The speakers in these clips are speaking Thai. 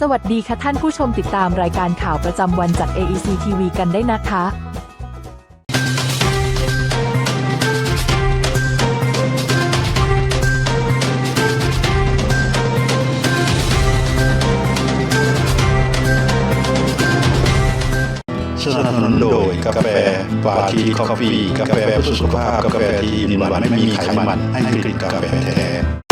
สวัสดีค่ะท่านผู้ชมติดตามรายการข่าวประจำวันจาก AEC TV กันได้นะคะสนับสนุนโดยกาแฟปาทีคอฟฟี่กาแฟเพื่อสุขภาพกาแฟที่ดินหวานไม่มีไขมันให้กลิ่นกาแฟแท้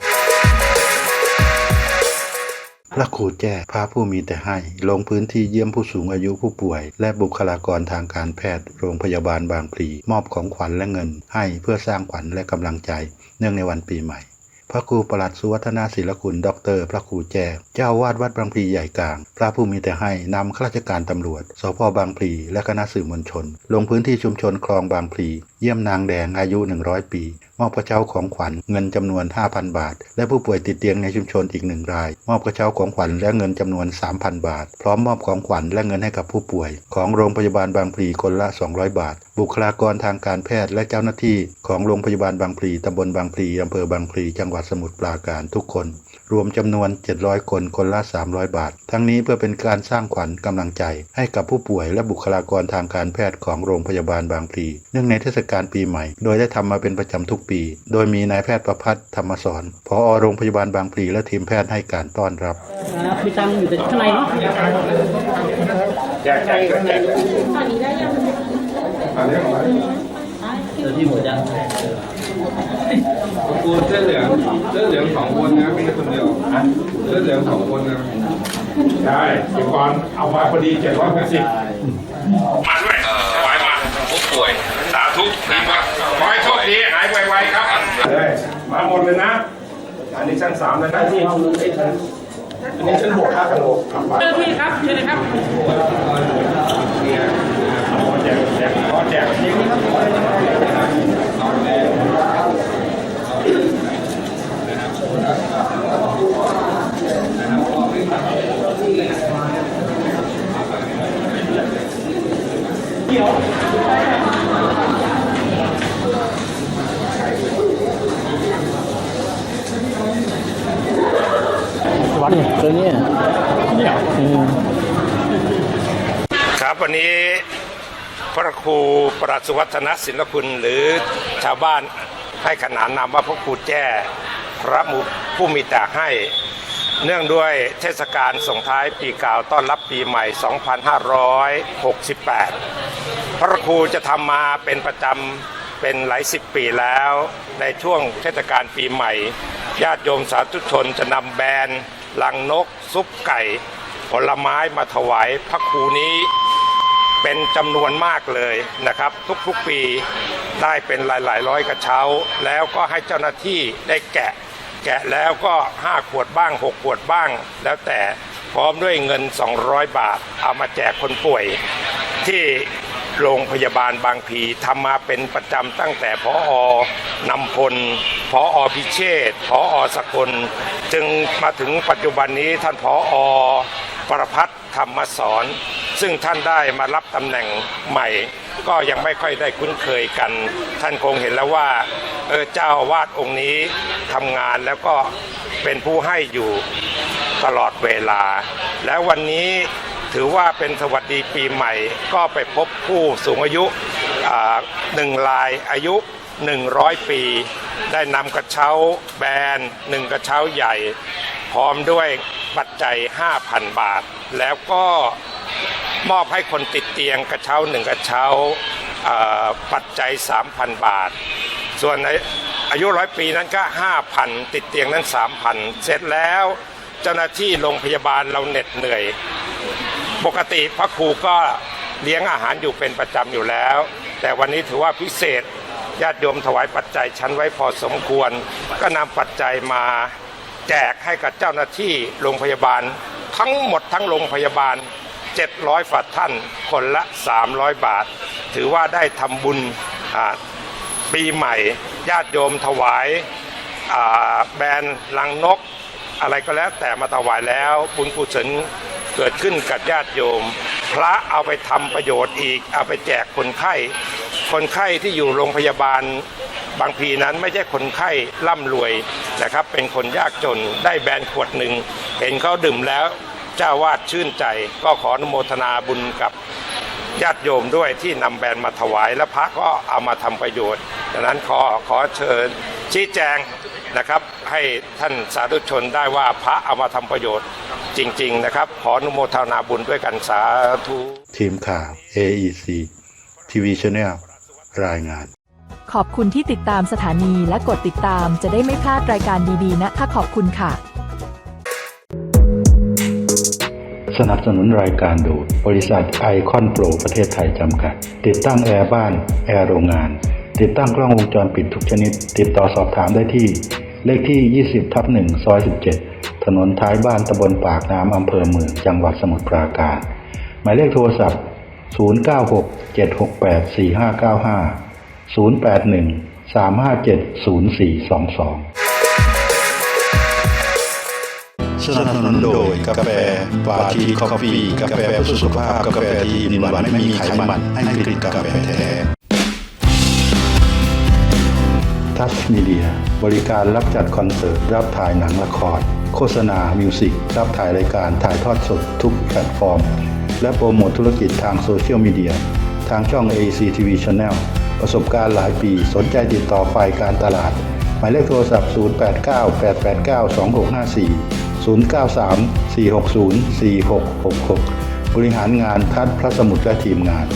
พระครูแจ้พระผู้มีแต่ให้ ลงพื้นที่เยี่ยมผู้สูงอายุผู้ป่วย และบุคลากรทางการแพทย์ โรงพยาบาลบางพลีมอบของขวัญและเงิน ให้เพื่อสร้างขวัญและกำลังใจ เนื่องในวันปีใหม่ พระครูประหลัดสุวัฒนาศิลคุณด็อกเตอร์พระครูแจ้เจ้าวาดวัดบางพลีใหญ่กลาง พระผู้มีแต่ให้นำข้าราชการตำรวจสพบางพลีและคณะสื่อมวลชน ลงพื้นที่ชุมชนคลองบางพลีเยี่ยมนางแดงอายุ 100 ปี มอบกระเช้าของขวัญเงินจำนวน 5,000 บาท และผู้ป่วยติดเตียงในชุมชนอีกหนึ่งราย มอบกระเช้าของขวัญและเงินจำนวน 3,000 บาท พร้อมมอบของขวัญและเงินให้กับผู้ป่วย ของโรงพยาบาลบางพลีคนละ 200 บาท บุคลากรทางการแพทย์และเจ้าหน้าที่ ของโรงพยาบาลบางพลีตำบลบางพลีอำเภอบางพลีจังหวัดสมุทรปราการทุกคน รวมจำนวน 700 คน คนละ 300 บาท ทั้งนี้เพื่อเป็นการสร้างขวัญกำลังใจ ให้กับผู้ป่วยและบุคลากรทางการแพทย์ของโรงพยาบาลบางพลี เนื่องในเทศกาลปีใหม่ โดยได้ทำมาเป็นประจำทุกปี โดยมีนายแพทย์ประพัฒน์ธรรมสอนผอโรงพยาบาลบางพลีและทีมแพทย์ให้การต้อนรับครับมีตังค์อยู่แต่ข้างในเนาะแจกแจกแจกเออพี่หมูจะกูเสื้อเหลืองเสื้อเหลืองสองคนนะไม่ใช่คนเดียวเสื้อเหลืองสองคนนะได้เดี๋ยวก่อนเอามาพอดีเจ็ดร้อยแปดสิบมาด้วยถวายมาผู้ป่วยสาธุดีมากขอให้โชคดีหายไวๆครับเลยมาหมดเลยนะ อันนี้ชั้นสามแล้วนะที่อันนี้ชั้นหกครับชั้นหกครับไปเจ้าที่ครับเชิญเลยครับ ขอแจกแจกขอแจก ครับวันนี้พระครูประหลัดสุวัฒนศิลคุณหรือชาวบ้านให้ขนานนามว่าพระครูแจ้พระมุผู้มีแต่ให้ เนื่องด้วยเทศกาลส่งท้ายปีเก่าต้อนรับปีใหม่ 2568 พระครูจะทำมาเป็นประจำเป็นหลายสิบปีแล้ว ในช่วงเทศกาลปีใหม่ ญาติโยมสาธุชนจะนำแบรนด์ ลังนก ซุปไก่ ผลไม้มาถวายพระครูนี้ เป็นจำนวนมากเลยนะครับ ทุกๆปีได้เป็นหลายๆ ร้อยกระเช้า แล้วก็ให้เจ้าหน้าที่ได้แกะ แกะแล้วก็ 5 ขวดบ้าง 6 ขวดบ้าง แล้วแต่พร้อมด้วยเงิน 200 บาท เอามาแจกคนป่วยที่ โรงพยาบาลบางพีทำมาเป็นประจำตั้งแต่พออนำพลพออพิเชษพออสกล จึงมาถึงปัจจุบันนี้ท่านพออประพัฒน์ธรรมสอนซึ่งท่านได้มารับตำแหน่งใหม่ ก็ยังไม่ค่อยได้คุ้นเคยกัน ท่านคงเห็นแล้วว่าเออเจ้าวาดองค์นี้ทำงานแล้วก็เป็นผู้ให้อยู่ตลอดเวลา แล้ววันนี้ ถือว่าเป็นสวัสดีปีใหม่ ก็ไปพบผู้สูงอายุหนึ่งรายอายุ 100 ปี ได้นำกระเช้าแบนหนึ่งกระเช้าใหญ่ พร้อมด้วยปัจจัย 5,000 บาท แล้วก็มอบให้คนติดเตียงกระเช้าหนึ่งกระเช้าปัจจัย 3,000 บาท ส่วนในอายุร้อยปีนั้นก็ 5,000 ติดเตียงนั้น 3,000 เสร็จแล้ว เจ้าหน้าที่โรงพยาบาลเราเหน็ดเหนื่อย ปกติพระครูก็เลี้ยงอาหารอยู่เป็นประจำอยู่แล้ว แต่วันนี้ถือว่าพิเศษญาติโยมถวายปัจจัยชั้นไว้พอสมควร ก็นำปัจจัยมาแจกให้กับเจ้าหน้าที่โรงพยาบาล ทั้งหมดทั้งโรงพยาบาล 700ฝัดท่านคนละ 300 บาท ถือว่าได้ทำบุญปีใหม่ ญาติโยมถวายแบรนด์ลังนก อะไรก็แล้วแต่มาถวายแล้วบุญกุศล เกิดขึ้นกับญาติโยม พระเอาไปทำประโยชน์อีก เอาไปแจกคนไข้ คนไข้ที่อยู่โรงพยาบาลบางพีนั้นไม่ใช่คนไข้ร่ำรวยนะครับ เป็นคนยากจนได้แบรนด์ขวดหนึ่ง เห็นเขาดื่มแล้วเจ้าวาดชื่นใจ ก็ขออนุโมทนาบุญกับญาติโยมด้วยที่นำแบรนด์มาถวาย และพระก็เอามาทำประโยชน์ดังนั้นขอขอเชิญชี้แจงนะครับให้ท่านสาธุชนได้ว่าพระเอามาทำประโยชน์ จริง ๆ นะครับ ขออนุโมทนาบุญด้วยกันสาธุ ทีมข่าว AEC ทีวีช n แนลรายงาน ขอบคุณที่ติดตามสถานีและกดติดตามจะได้ไม่พลาดรายการดีๆ นะคะขอบคุณค่ะ สนับสนุนรายการโดยบริษัทไอคอนโปรประเทศไทยจำกัด ติดตั้งแอร์บ้าน แอร์โรงงาน ติดตั้งกล้องวงจรปิดทุกชนิด ติดต่อสอบถามได้ที่ เลขที่ 20ทับ1ซอย 17 ถนนท้ายบ้านตำบลปากน้ำอำเภอเมืองจังหวัดสมุทรปราการ หมายเลขโทรศัพท์ 096 768 4595 081 357 0422 สนับสนุนโดยกาแฟปาทีคอฟฟี่กาแฟเพื่อสุขภาพ กาแฟที่มีหวานไม่มีไขมันให้ผลิตกาแฟแท้ทัชมีเดีย บริการรับจัดคอนเสิร์ต รับถ่ายหนังละคร โฆษณา มิวสิกรับถ่ายรายการถ่ายทอดสดทุกแพลตฟอร์ม และโปรโมทธุรกิจทางโซเชียลมีเดียทางช่อง AC TV Channel ประสบการณ์หลายปีสนใจติดต่อฝ่ายการตลาด หมายเลขโทรศัพท์ 089 889 2654 093 460 4666 บริหารงานทัดพระสมุทรและทีมงาน